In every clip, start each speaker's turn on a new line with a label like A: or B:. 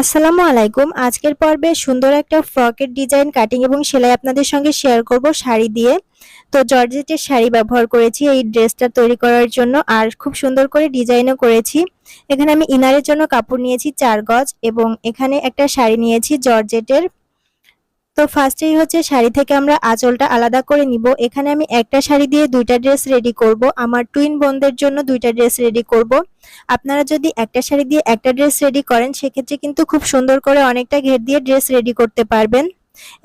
A: আসসালামু আলাইকুম। আজকের পর্বে সুন্দর একটা ফ্রকের ডিজাইন, কাটিং এবং সেলাই আপনাদের সঙ্গে শেয়ার করব শাড়ি দিয়ে। তো জর্জেটের শাড়ি ব্যবহার করেছি, এই ড্রেসটা তৈরি করার জন্য আর খুব সুন্দর করে ডিজাইনও করেছি। এখানে আমি ইনারের জন্য কাপড় নিয়েছি চার গজ এবং এখানে একটা শাড়ি নিয়েছি জর্জেটের তো ফার্স্টেই হচ্ছে শাড়ি থেকে আমরা আঁচলটা আলাদা করে নিব। এখানে আমি একটা শাড়ি দিয়ে দুইটা ড্রেস রেডি করব। আমার টুইন বোনদের জন্য দুইটা ড্রেস রেডি করব। আপনারা যদি একটা শাড়ি দিয়ে একটা ড্রেস রেডি করেন, সেক্ষেত্রে কিন্তু খুব সুন্দর করে অনেকটা ঘের দিয়ে ড্রেস রেডি করতে পারবেন।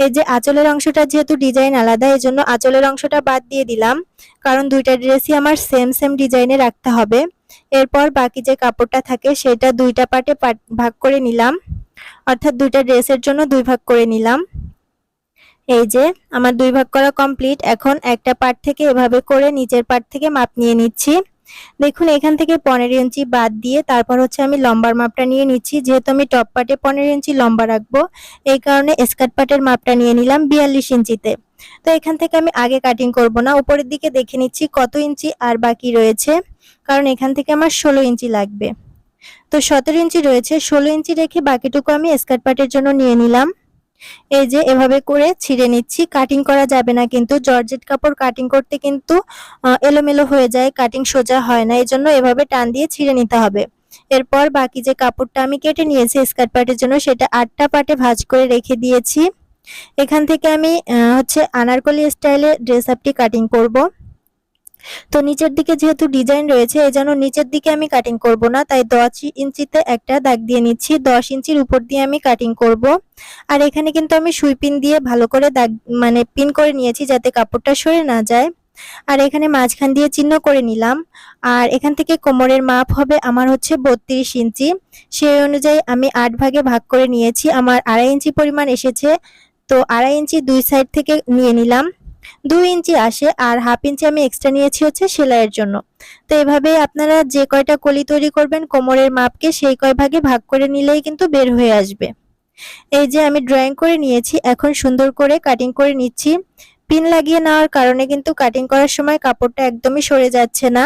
A: এই যে আঁচলের অংশটা যেহেতু ডিজাইন আলাদা, এই জন্য আঁচলের অংশটা বাদ দিয়ে দিলাম। কারণ দুইটা ড্রেসই আমার সেম সেম ডিজাইনে রাখতে হবে। এরপর বাকি যে কাপড়টা থাকে, সেটা দুইটা পার্টে ভাগ করে নিলাম। অর্থাৎ দুইটা ড্রেসের জন্য দুই ভাগ করে নিলাম। এই যে, আমার দুই ভাগ করা কমপ্লিট এখন একটা পার্ট থেকে এভাবে করে নিচের পার্ট থেকে মাপ নিয়ে নিচ্ছি। দেখুন, এখান থেকে পনেরো ইঞ্চি বাদ দিয়ে তারপর হচ্ছে আমি লম্বার মাপটা নিয়ে নিচ্ছি। যেহেতু আমি টপ পার্টে পনেরো ইঞ্চি লম্বা রাখব, এই কারণে স্কার্ট পার্টের মাপটা নিয়ে নিলাম বিয়াল্লিশ ইঞ্চিতে। তো এখান থেকে আমি আগে কাটিং করব না, উপরের দিকে দেখে নিচ্ছি কত ইঞ্চি আর বাকি রয়েছে, কারণ এখান থেকে আমার ষোলো ইঞ্চি লাগবে। তো সতেরো ইঞ্চি রয়েছে, ষোলো ইঞ্চি রেখে বাকিটুকু আমি স্কার্ট পার্টের জন্য নিয়ে নিলাম। এই যে এভাবে করে ছিঁড়ে নিচ্ছি কাটিং করা যাবে না কিন্তু, জর্জেট কাপড় কাটিং করতে কিন্তু এলোমেলো হয়ে যায় কাটিং সোজা হয় না, এই জন্য এভাবে টান দিয়ে ছিঁড়ে নিতে হবে। এরপর বাকি যে কাপড়টা আমি কেটে নিয়েছি স্কার্ট পার্টের জন্য, সেটা আটটা পাটে ভাজ করে রেখে দিয়েছি। এখান থেকে আমি হচ্ছে আনারকলি স্টাইলে ড্রেস আপটি কাটিং করব। তো নিচের দিকে যেহেতু ডিজাইন রয়েছে, এই জন্য নিচের দিকে আমি কাটিং করব না। তাই দশ ইঞ্চিতে একটা দাগ দিয়ে নিচ্ছি। দশ ইঞ্চির উপর দিয়ে আমি কাটিং করব। আর এখানে কিন্তু আমি সুই পিন দিয়ে ভালো করে দাগ মানে পিন করে নিয়েছি যাতে কাপড়টা সরে না যায়। আর এখানে মাঝখান দিয়ে চিহ্ন করে নিলাম। আর এখান থেকে কোমরের মাপ হবে আমার হচ্ছে বত্রিশ ইঞ্চি। সেই অনুযায়ী আমি আট ভাগে ভাগ করে নিয়েছি। আমার আড়াই ইঞ্চি পরিমাণ এসেছে। তো আড়াই ইঞ্চি দুই সাইড থেকে নিয়ে নিলাম। দুই ইঞ্চি আসে আর হাফ ইঞ্চি আমি এক্সট্রা নিয়েছি হচ্ছে সেলাইয়ের জন্য। তো এভাবে আপনারা যে কয়টা কলি তৈরি করবেন কোমরের মাপকে সেই কয় ভাগে ভাগ করে নিলেই কিন্তু বের হয়ে আসবে। এই যে আমি ড্রয়িং করে নিয়েছি, এখন সুন্দর করে কাটিং করে নিচ্ছি। পিন লাগিয়ে নেওয়ার কারণে কিন্তু কাটিং করার সময় কাপড়টা একদমই সরে যাচ্ছে না।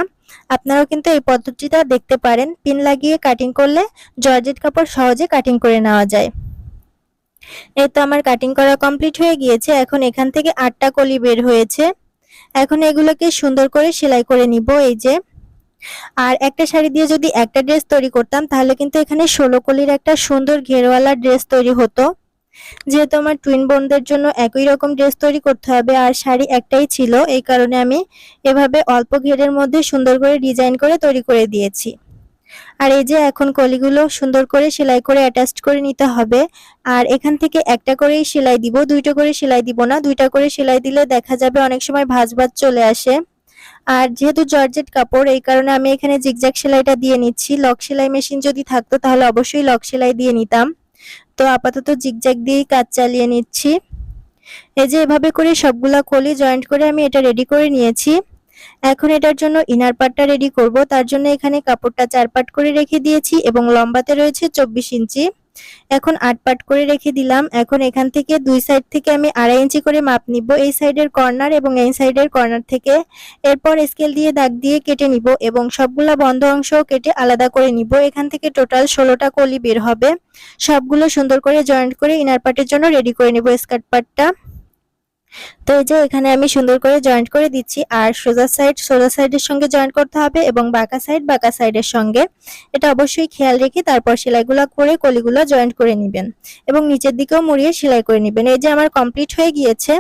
A: আপনারাও কিন্তু এই পদ্ধতিটা দেখতে পারেন। পিন লাগিয়ে কাটিং করলে জর্জেট কাপড় সহজে কাটিং করে নেওয়া যায়। এই তো আমার কাটিং করা কমপ্লিট হয়ে গিয়েছে, এখন এখান থেকে আটটা কলি বের হয়েছে। এখন এগুলোকে সুন্দর করে সেলাই করে নিব, এই যে। আর একটা শাড়ি দিয়ে যদি একটা ড্রেস তৈরি করতাম, তাহলে কিন্তু এখানে ষোলো কলির একটা সুন্দর ঘেরওয়ালা ড্রেস তৈরি হতো। যেহেতু আমার টুইন বোনদের জন্য একই রকম ড্রেস তৈরি করতে হবে, আর শাড়ি একটাই ছিল, এই কারণে আমি এভাবে অল্প ঘেরের মধ্যে সুন্দর করে ডিজাইন করে তৈরি করে দিয়েছি। আর এই যে এখন কলিগুলো সুন্দর করে সেলাই করে অ্যাটাচ করে নিতে হবে। আর এখান থেকে একটা করেই সেলাই দিব, দুইটা করে সেলাই দিব না, দুইটা করে সেলাই দিলে দেখা যাবে অনেক সময় ভাজ ভাজ চলে আসে। আর যেহেতু জর্জেট কাপড়, এই কারণে আমি এখানে জিগজ্যাগ সেলাইটা দিয়ে নিচ্ছি। লক সেলাই মেশিন যদি থাকতো তাহলে অবশ্যই লক সেলাই দিয়ে নিতাম। তো আপাতত জিগজ্যাগ দিয়েই কাজ চালিয়ে নিচ্ছি। এই যে এভাবে করে সবগুলা কলি জয়েন্ট করে আমি এটা রেডি করে নিয়েছি। এখন এটার জন্য ইনার পার্টটা রেডি করব। তার জন্য এখানে কাপড়টা চার পাট করে রেখে দিয়েছি এবং লম্বাতে রয়েছে চব্বিশ ইঞ্চি। এখন আট পাট করে রেখে দিলাম। এখন এখান থেকে দুই সাইড থেকে আমি আড়াই ইঞ্চি করে মাপ নিব। এই সাইডের কর্নার এবং এই সাইডের কর্নার থেকে। এরপর স্কেল দিয়ে দাগ দিয়ে কেটে নিব এবং সবগুলা বন্ধ অংশ কেটে আলাদা করে নিব। এখান থেকে টোটাল ষোলোটা কলি বের হবে। সবগুলো সুন্দর করে জয়েন্ট করে ইনার পার্টের জন্য রেডি করে নিব স্কার্ট পার্টটা তো এই যে এখানে আমি সুন্দর করে জয়েন্ট করে দিচ্ছি, আর সোজা সাইড সোজা সাইডের সঙ্গে জয়েন্ট করতে হবে এবং বাঁকা সাইড বাঁকা সাইডের সঙ্গে। এটা অবশ্যই খেয়াল রেখে তারপর সেলাইগুলো করে কলিগুলো জয়েন্ট করে নেবেন এবং নিচের দিকেও মুড়িয়ে সেলাই করে নেবেন। এই যে আমার কমপ্লিট হয়ে গিয়েছে।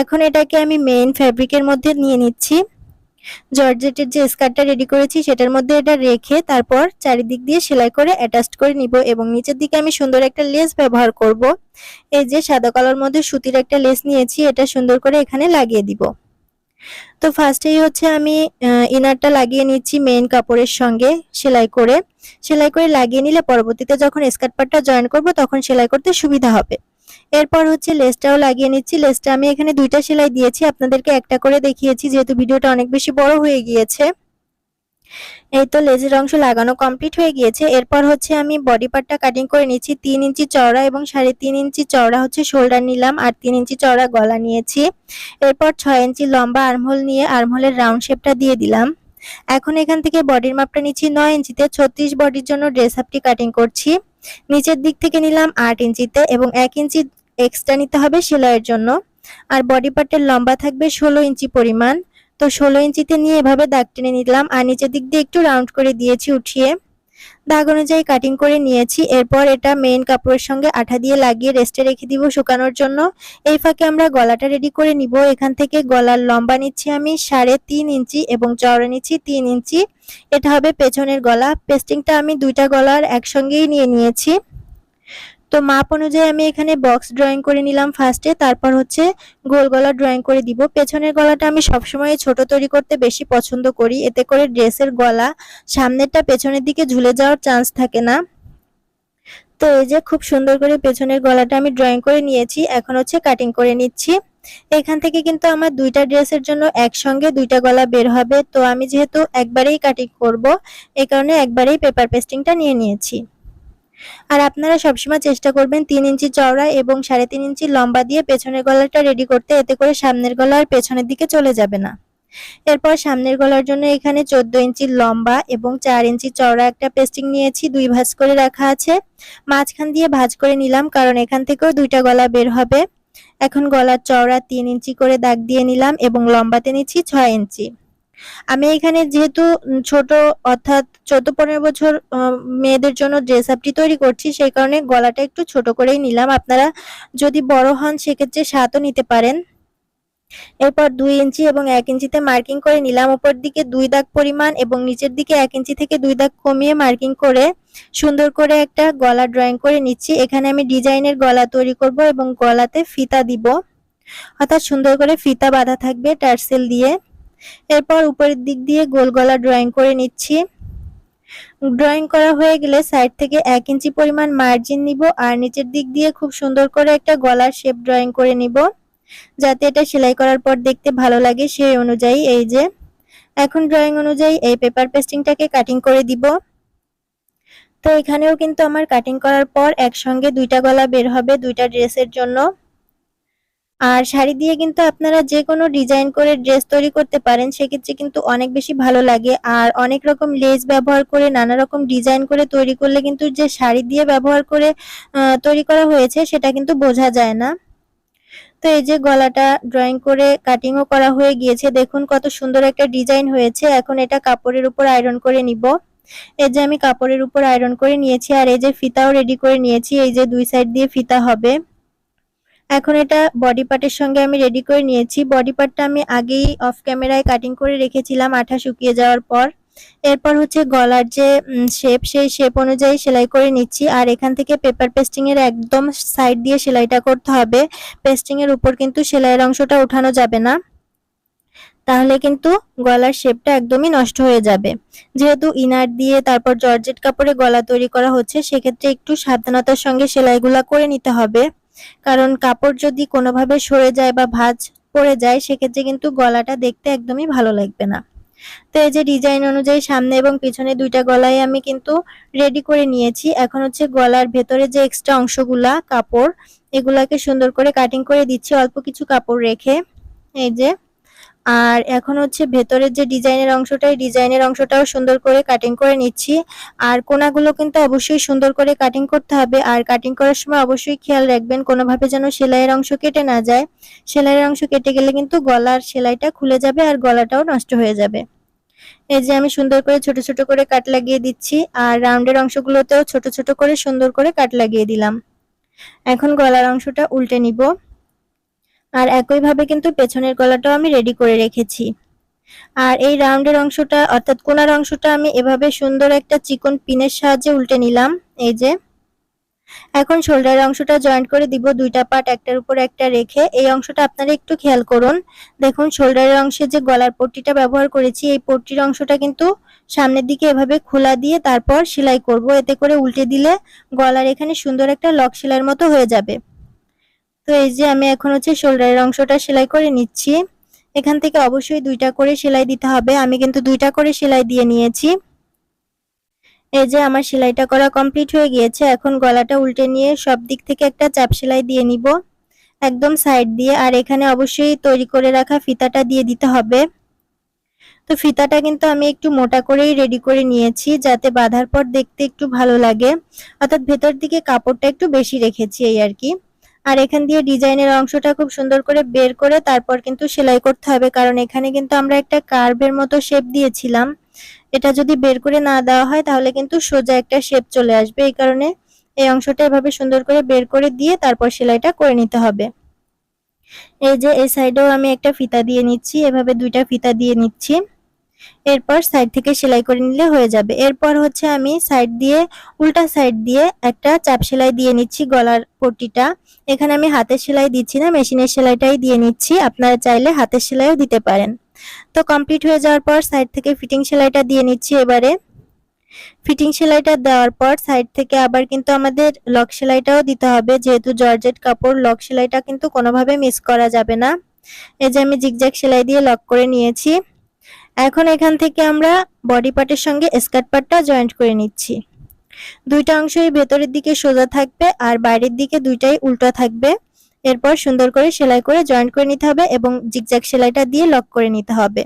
A: এখন এটাকে আমি মেইন ফ্যাব্রিকের মধ্যে নিয়ে নিচ্ছি। জর্জেটের যে স্কার্টটা রেডি করেছি, সেটার মধ্যে এটা রেখে তারপর চারিদিক দিয়ে সেলাই করে অ্যাটাচ করে নিব এবং নিচের দিকে আমি সুন্দর একটা লেস ব্যবহার করব। এই যে সাদা কালার মধ্যে সুতির একটা লেস নিয়েছি, এটা সুন্দর করে এখানে লাগিয়ে দিব। তো ফার্স্টেই হচ্ছে আমি ইনারটা লাগিয়ে নিচ্ছি মেইন কাপড়ের সঙ্গে সেলাই করে। সেলাই করে লাগিয়ে নিলে পরবর্তীতে যখন স্কার্ট পার্টটা জয়েন করব, তখন সেলাই করতে সুবিধা হবে। এরপর হচ্ছে লেসটাও লাগিয়ে নিচ্ছি। লেসটা আমি এখানে দুইটা সেলাই দিয়েছি। আপনাদেরকে একটা করে দেখিয়েছি, যেহেতু ভিডিওটা অনেক বেশি বড় হয়ে গিয়েছে। এই তো লেজের অংশ লাগানো কমপ্লিট হয়ে গিয়েছে। এরপর হচ্ছে আমি বডি পার্টটা কাটিং করে নিচ্ছি। তিন ইঞ্চি চওড়া এবং সাড়ে তিন ইঞ্চি চওড়া হচ্ছে শোল্ডার নিলাম আর তিন ইঞ্চি চওড়া গলা নিয়েছি। এরপর ছয় ইঞ্চি লম্বা আর্মহোল নিয়ে আর্মহোলের রাউন্ড শেপটা দিয়ে দিলাম। এখন এখান থেকে বডির মাপটা নিচ্ছি নয় ইঞ্চিতে। ছত্রিশ বডির জন্য ড্রেস আপটি কাটিং করছি। নিচের দিক থেকে নিলাম আট ইঞ্চিতে এবং এক ইঞ্চি এক্সট্রা নিতে হবে সেলাইয়ের জন্য। আর বডি পার্টের লম্বা থাকবে ষোলো ইঞ্চি পরিমাণ। তো ষোলো ইঞ্চিতে নিয়ে এভাবে দাগ টেনে নিলাম। আর নিচের দিক দিয়ে একটু রাউন্ড করে দিয়েছি উঠিয়ে। দাগ অনুযায়ী কাটিং করে নিয়েছি। এরপর এটা মেইন কাপড়ের সঙ্গে আঠা দিয়ে লাগিয়ে রেস্টে রেখে দিব শুকানোর জন্য। এই ফাঁকে আমরা গলাটা রেডি করে নিব। এখান থেকে গলার লম্বা নিচ্ছি আমি সাড়ে তিন ইঞ্চি এবং চওড়া নিচ্ছি তিন ইঞ্চি। এটা হবে পেছনের গলা। পেস্টিংটা আমি দুইটা গলার একসঙ্গেই নিয়ে নিয়েছি। তো মাপ অনুযায়ী আমি এখানে বক্স ড্রয়িং করে নিলাম ফার্স্টে তারপর হচ্ছে গোল গলা ড্রয়িং করে দিব। পেছনের গলাটা আমি সবসময় ছোট তৈরি করতে বেশি পছন্দ করি, এতে করে ড্রেসের গলা সামনেরটা পেছনের দিকে ঝুলে যাওয়ার চান্স থাকে না। তো এই যে খুব সুন্দর করে পেছনের গলাটা আমি ড্রয়িং করে নিয়েছি, এখন হচ্ছে কাটিং করে নিচ্ছি। এখান থেকে কিন্তু আমার দুইটা ড্রেসের জন্য একসঙ্গে দুইটা গলা বের হবে, তো আমি যেহেতু একবারেই কাটিং করব এই কারণে একবারেই পেপার পেস্টিংটা নিয়ে নিয়েছি। আর আপনারা সবসময় চেষ্টা করবেন তিন ইঞ্চি চওড়া এবং সাড়ে তিন ইঞ্চি লম্বা দিয়ে পেছনের গলাটা রেডি করতে, এতে করে সামনের গলা আর পেছনের দিকে চলে যাবে না। এরপর সামনের গলার জন্য এখানে চোদ্দ ইঞ্চি লম্বা এবং চার ইঞ্চি চওড়া একটা পেস্টিং নিয়েছি, দুই ভাঁজ করে রাখা আছে। মাঝখান দিয়ে ভাঁজ করে নিলাম, কারণ এখান থেকেও দুইটা গলা বের হবে। এখন গলার চওড়া তিন ইঞ্চি করে দাগ দিয়ে নিলাম এবং লম্বাতে নিচ্ছি ছয় ইঞ্চি। আমি এখানে যেহেতু ছোট, অর্থাৎ চোদ্দ, পনেরো বছর মেয়েদের জন্য ড্রেস আপটি তৈরি করছি, সেই কারণে গলাটা একটু ছোট করেই নিলাম। আপনারা যদি বড় হন, সেক্ষেত্রে সাতও নিতে পারেন। এরপর দুই ইঞ্চি এবং এক ইঞ্চিতে মার্কিং করে নিলাম। উপর দিকে দুই দাগ পরিমাণ এবং নিচের দিকে এক ইঞ্চি থেকে দুই দাগ কমিয়ে মার্কিং করে সুন্দর করে একটা গলা ড্রয়িং করে নিচ্ছি। এখানে আমি ডিজাইনের গলা তৈরি করব এবং গলাতে ফিতা দিব। অর্থাৎ সুন্দর করে ফিতা বাঁধা থাকবে টার্সেল দিয়ে। এরপর উপরের দিক দিয়ে গোল গলা ড্রয়িং করে নিচ্ছি। ড্রয়িং করা হয়ে গেলে সাইড থেকে এক ইঞ্চি পরিমাণ মার্জিন নিব আর নিচের দিক দিয়ে খুব সুন্দর করে একটা গলার শেপ ড্রয়িং করে নিব, যাতে এটা সেলাই করার পর দেখতে ভালো লাগে সেই অনুযায়ী। এই যে, এখন ড্রয়িং অনুযায়ী এই পেপার পেস্টিংটাকে কাটিং করে দিব। তো এখানেও কিন্তু আমার কাটিং করার পর একসঙ্গে দুইটা গলা বের হবে দুইটা ড্রেসের জন্য। আর শাড়ি দিয়ে কিন্তু আপনারা যে কোনো ডিজাইন করে ড্রেস তৈরি করতে পারেন, সেক্ষেত্রে কিন্তু অনেক বেশি ভালো লাগে। আর অনেক রকম লেস ব্যবহার করে, নানা রকম ডিজাইন করে তৈরি করলে কিন্তু যে শাড়ি দিয়ে ব্যবহার করে তৈরি করা হয়েছে, সেটা কিন্তু বোঝা যায় না। তো এই যে গলাটা ড্রয়িং করে কাটিংও করা হয়ে গিয়েছে, দেখুন কত সুন্দর একটা ডিজাইন হয়েছে। এখন এটা কাপড়ের উপর আয়রন করে নিব। এই যে আমি কাপড়ের উপর আয়রন করে নিয়েছি, আর এই যে ফিতাও রেডি করে নিয়েছি। এই যে দুই সাইড দিয়ে ফিতা হবে। এখন এটা বডি পার্টের সঙ্গে আমি রেডি করে নিয়েছি। বডি পার্টটা আমি আগেই অফ ক্যামেরায় কাটিং করে রেখেছিলাম, আঠা শুকিয়ে যাওয়ার পর। এরপর হচ্ছে গলার যে শেপ সেই শেপ অনুযায়ী সেলাই করে নিচ্ছি। আর এখান থেকে পেপার পেস্টিং এর একদম সাইড দিয়ে সেলাইটা করতে হবে। পেস্টিং এর উপর কিন্তু সেলাইয়ের অংশটা উঠানো যাবে না। তাহলে কিন্তু গলার শেপটা একদমই নষ্ট হয়ে যাবে। যেহেতু ইনার দিয়ে তারপর জর্জেট কাপড়ে গলা তৈরি করা হচ্ছে, সেক্ষেত্রে একটু সাবধানতার সঙ্গে সেলাইগুলা করে নিতে হবে। কারণ কাপড় যদি কোনোভাবে সরে যায় বা ভাঁজ পড়ে যায়, সেক্ষেত্রে কিন্তু গলাটা দেখতে একদমই ভালো লাগবে না। তো এই যে ডিজাইন অনুযায়ী সামনে এবং পিছনে দুইটা গলায় আমি কিন্তু রেডি করে নিয়েছি। এখন হচ্ছে গলার ভেতরে যে এক্সট্রা অংশগুলা, কাপড়, এগুলাকে সুন্দর করে কাটিং করে দিচ্ছি। অল্প কিছু কাপড় রেখে এই যে আর এখন হচ্ছে ভেতরের যে ডিজাইনের অংশটা, এই ডিজাইনের অংশটাও সুন্দর করে কাটিং করে নিচ্ছি। আর কোনাগুলো কিন্তু অবশ্যই সুন্দর করে কাটিং করতে হবে। আর কাটিং করার সময় অবশ্যই খেয়াল রাখবেন, কোনোভাবে যেন সেলাইয়ের অংশ কেটে না যায়। সেলাইয়ের অংশ কেটে গেলে কিন্তু গলার সেলাইটা খুলে যাবে আর গলাটাও নষ্ট হয়ে যাবে। এই যে আমি সুন্দর করে ছোট ছোট করে কাট লাগিয়ে দিচ্ছি। আর রাউন্ডের অংশগুলোতেও ছোট ছোট করে সুন্দর করে কাট লাগিয়ে দিলাম। এখন গলার অংশটা উল্টে নিব। আর একইভাবে কিন্তু পেছনের গলাটাও আমি রেডি করে রেখেছি। আর এই রাউন্ডের অংশটা, অর্থাৎ কোনার অংশটা আমি এভাবে সুন্দর একটা চিকন পিনের সাহায্যে উল্টে নিলাম, এই যে। এখন শোল্ডারের অংশটা জয়েন্ট করে দিব দুইটা পার্ট একটার উপর একটা রেখে। এই অংশটা আপনারা একটু খেয়াল করুন। দেখুন শোল্ডারের অংশে যে গলার পট্টিটা ব্যবহার করেছি, এই পট্টির অংশটা কিন্তু সামনের দিকে এভাবে খোলা দিয়ে তারপর সেলাই করব। এতে করে উল্টে দিলে গলার এখানে সুন্দর একটা লক সেলাইয়ের মতো হয়ে যাবে। তো এই যে আমি এখন হচ্ছে শোল্ডারের অংশটা সেলাই করে নিচ্ছি। এখান থেকে অবশ্যই দুইটা করে সেলাই দিতে হবে। আমি কিন্তু দুইটা করে সেলাই দিয়ে নিয়েছি। এই যে আমার সেলাইটা করা কমপ্লিট হয়ে গিয়েছে। এখন গলাটা উল্টে নিয়ে সব দিক থেকে একটা চাপ সেলাই দিয়ে নিব। একদম সাইড দিয়ে। আর এখানে অবশ্যই তৈরি করে রাখা ফিতাটা দিয়ে দিতে হবে। তো ফিতাটা কিন্তু আমি একটু মোটা করেই রেডি করে নিয়েছি, যাতে বাঁধার পর দেখতে একটু ভালো লাগে। অর্থাৎ ভেতর দিকে কাপড়টা একটু বেশি রেখেছি এই আর কি। আর এখান দিয়ে ডিজাইনের অংশটা খুব সুন্দর করে বের করে তারপর কিন্তু সেলাই করতে হবে। কারণ এখানে কিন্তু আমরা একটা কার্ভের মতো শেপ দিয়েছিলাম। এটা যদি বের করে না দেওয়া হয়, তাহলে কিন্তু সোজা একটা শেপ চলে আসবে। এই কারণে এই অংশটা এভাবে সুন্দর করে বের করে দিয়ে তারপর সেলাইটা করে নিতে হবে। এই যে এই সাইডেও আমি একটা ফিতা দিয়ে নিচ্ছি। এভাবে দুইটা ফিতা দিয়ে নিচ্ছি। এরপর সাইড থেকে সেলাই করে নিলে হয়ে যাবে। এরপর হচ্ছে আমি সাইড দিয়ে, উল্টা সাইড দিয়ে একটা চাপ সেলাই দিয়ে নিচ্ছি গলার পট্টিটা। এখানে আমি হাতের সেলাই দিচ্ছি না, মেশিনের সেলাইটাই দিয়ে নিচ্ছি। আপনারা চাইলে হাতের সেলাইও দিতে পারেন। তো কমপ্লিট হয়ে যাওয়ার পর সাইড থেকে ফিটিং সেলাইটা দিয়ে নিচ্ছি এবারে। ফিটিং সেলাইটা দেওয়ার পর সাইড থেকে আবার কিন্তু আমাদের লক সেলাইটাও দিতে হবে। যেহেতু জর্জেট কাপড় লক সেলাইটা কিন্তু কোনোভাবে মিস করা যাবে না। এই যে আমি জিগজ্যাগ সেলাই দিয়ে লক করে নিয়েছি। এখন এখান থেকে আমরা বডি পার্টের সঙ্গে স্কার্ট পার্টটা জয়েন্ট করে নিচ্ছি। দুইটা অংশই ভেতরের দিকে সোজা থাকবে আর বাইরের দিকে দুইটাই উল্টো থাকবে। এরপর সুন্দর করে সেলাই করে জয়েন্ট করে নিতে হবে এবং জিগজ্যাগ সেলাইটা দিয়ে লক করে নিতে হবে।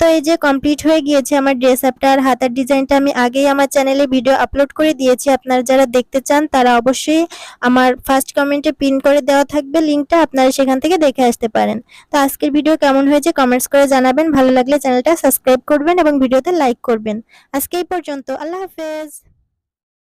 A: তো এই যে কমপ্লিট হয়ে গিয়েছে আমার ড্রেস আপটা আর হাতার ডিজাইনটা আমি আগেই আমার চ্যানেলে ভিডিও আপলোড করে দিয়েছি। আপনারা যারা দেখতে চান, তারা অবশ্যই আমার ফার্স্ট কমেন্টে পিন করে দেওয়া থাকবে লিঙ্কটা আপনারা সেখান থেকে দেখে আসতে পারেন। তো আজকের ভিডিও কেমন হয়েছে কমেন্টস করে জানাবেন। ভালো লাগলে চ্যানেলটা সাবস্ক্রাইব করবেন এবং ভিডিওতে লাইক করবেন। আজকে এই পর্যন্ত, আল্লাহ হাফেজ।